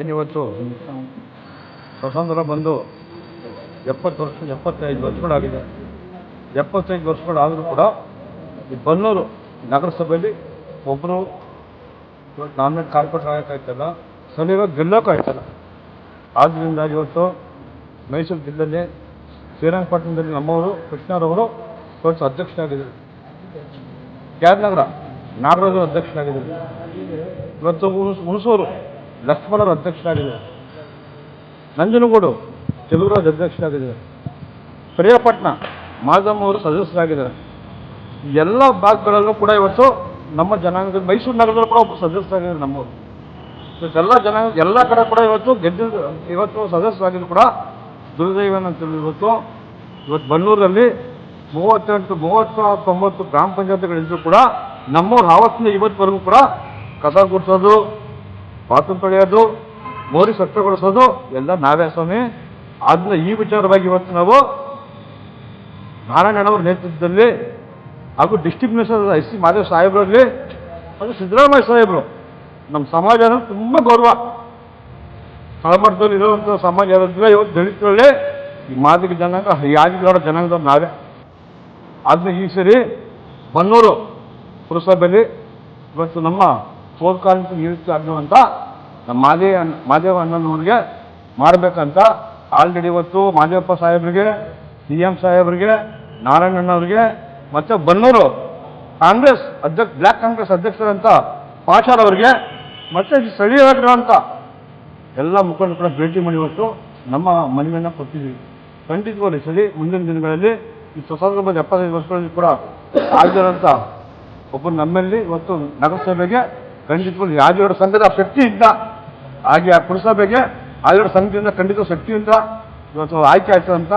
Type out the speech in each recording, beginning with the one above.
ಏನಿವತ್ತು? ಸ್ವತಂತ್ರ ಬಂದು ಎಪ್ಪತ್ತು ವರ್ಷ, ಎಪ್ಪತ್ತೈದು ವರ್ಷಗಳಾಗಿದೆ. ಎಪ್ಪತ್ತೈದು ವರ್ಷಗಳಾದರೂ ಕೂಡ ಈ ಬನ್ನೂರು ನಗರಸಭೆಯಲ್ಲಿ ಒಬ್ಬರು ಇವತ್ತು ನಾಮಿನೇಟ್ ಕಾರ್ಪೊರೇಟರ್ ಆಗೋಕ್ಕಾಯ್ತಲ್ಲ ಸರಿಯಾಗ ಗೆಲ್ಲೋಕ್ಕಾಯ್ತಲ್ಲ ಆದ್ದರಿಂದ ಇವತ್ತು ಮೈಸೂರು ಜಿಲ್ಲೆಯಲ್ಲಿ ಶ್ರೀರಂಗಪಟ್ಟಣದಲ್ಲಿ ನಮ್ಮವರು ಕೃಷ್ಣರವರು ಇವತ್ತು ಅಧ್ಯಕ್ಷರಾಗಿದ್ದರು. ನಗರ ನಾಗರಾಜು ಅಧ್ಯಕ್ಷರಾಗಿದ್ದರು. ಇವತ್ತು ಹುಣಸ್ ಹುಣಸೂರು ಲಕ್ಷ್ಮಣರು ಅಧ್ಯಕ್ಷರಾಗಿದ್ದಾರೆ. ನಂಜನಗೂಡು ತೆಲುಗುರಾಜ್ ಅಧ್ಯಕ್ಷರಾಗಿದ್ದಾರೆ. ಪ್ರಿಯಪಟ್ನ ಮಾಧಮ್ಮವರು ಸದಸ್ಯರಾಗಿದ್ದಾರೆ. ಎಲ್ಲ ಭಾಗಗಳಲ್ಲೂ ಕೂಡ ಇವತ್ತು ನಮ್ಮ ಜನಾಂಗದ ಮೈಸೂರು ನಗರದಲ್ಲೂ ಕೂಡ ಒಬ್ಬ ಸದಸ್ಯರಾಗಿದ್ದಾರೆ ನಮ್ಮವರು. ಎಲ್ಲ ಜನಾಂಗ, ಎಲ್ಲ ಕಡೆ ಕೂಡ ಇವತ್ತು ಗೆದ್ದಿದ್ದು, ಇವತ್ತು ಸದಸ್ಯರಾಗಿದ್ದು ಕೂಡ ದುರ್ದೈವ ಅಂತೇಳಿ ಇವತ್ತು. ಇವತ್ತು ಬನ್ನೂರಲ್ಲಿ ಮೂವತ್ತೆಂಟು ಮೂವತ್ತು ತೊಂಬತ್ತು ಗ್ರಾಮ ಪಂಚಾಯತ್ಗಳಿದ್ರು ಕೂಡ ನಮ್ಮವ್ರು ಆವತ್ತಿನ ಇವತ್ತವರೆಗೂ ಕೂಡ ಕಸ ಗುಡಿಸೋದು ಬಾತ್ರೂಮ್ ತೊಳೆಯೋದು, ಮೋರಿ ಸ್ವಚ್ಛಗೊಳಿಸೋದು, ಎಲ್ಲ ನಾವೇ ಸ್ವಾಮಿ. ಅದನ್ನ ಈ ವಿಚಾರವಾಗಿ ಇವತ್ತು ನಾವು ನಾರಾಯಣನವರ ನೇತೃತ್ವದಲ್ಲಿ ಹಾಗೂ district minister S C Mahadev ಸಾಹೇಬ್ರಲ್ಲಿ ಹಾಗೂ ಸಿದ್ದರಾಮಯ್ಯ ಸಾಹೇಬರು, ನಮ್ಮ ಸಮಾಜ ಅಂದ್ರೆ ತುಂಬ ಗೌರವ. ತಳಮಟ್ಟದಲ್ಲಿ ಇರುವಂತಹ ಸಮಾಜ ಇರೋದ್ರೆ ಇವತ್ತು ದಲಿತರಲ್ಲೇ ಈ ಮಾದಿಗ ಜನಾಂಗ, ಈ ಜನಾಂಗದ ನಾವೇ. ಅದನ್ನ ಈ ಸರಿ ಬನ್ನೂರು ಪುರಸಭೆಯಲ್ಲಿ ಇವತ್ತು ನಮ್ಮ ಸೋಲ್ಕಾಲಿಕ ನಿವೃತ್ತಿ ಆಗಿರುವಂಥ ನಮ್ಮ ಮಾದೇವ ಮಾದೇವ ಅಣ್ಣನವ್ರಿಗೆ ಮಾಡಬೇಕಂತ ಆಲ್ರೆಡಿ ಇವತ್ತು ಮಾದೇವಪ್ಪ ಸಾಹೇಬ್ರಿಗೆ, ಸಿ ಎಂ ಸಾಹೇಬ್ರಿಗೆ ನಾರಾಯಣಣ್ಣವ್ರಿಗೆ ಮತ್ತು ಬನ್ನೂರು ಕಾಂಗ್ರೆಸ್ ಅಧ್ಯಕ್ಷ ಬ್ಲ್ಯಾಕ್ ಕಾಂಗ್ರೆಸ್ ಅಧ್ಯಕ್ಷರಂತ ಪಾಷಾರ್ ಅವರಿಗೆ ಮತ್ತೆ ಸ್ಥಳೀಯವಾಗಿರುವಂಥ ಎಲ್ಲ ಮುಖಂಡರು ಕೂಡ ಭೇಟಿ ಮಾಡಿ ಇವತ್ತು ನಮ್ಮ ಮನವಿಯನ್ನು ಕೊಟ್ಟಿದ್ದೀವಿ. ಖಂಡಿತವಾಗಿ ಸರಿ ಮುಂದಿನ ದಿನಗಳಲ್ಲಿ ಈ ಸ್ವತಂತ್ರ ಎಪ್ಪತ್ತೈದು ವರ್ಷಗಳಲ್ಲಿ ಕೂಡ ಆಗಿರೋಂಥ ಒಬ್ಬ ನಮ್ಮಲ್ಲಿ ಇವತ್ತು ನಗರಸಭೆಗೆ ಖಂಡಿತವಾಗ್ಲೂ ಯಾದಗಿರಿ ಸಂಘದ ಶಕ್ತಿಯಿಂದ ಹಾಗೆ ಆ ಪುರಸಭೆಗೆ ಆಯೋಡ ಸಂಘದಿಂದ ಖಂಡಿತ ಶಕ್ತಿಯಿಂದ ಇವತ್ತು ಆಯ್ಕೆ ಆಯ್ತು ಅಂತ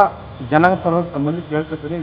ಪರವಾಗಿ ತಮ್ಮಲ್ಲಿ ಕೇಳ್ಕೊತೀನಿ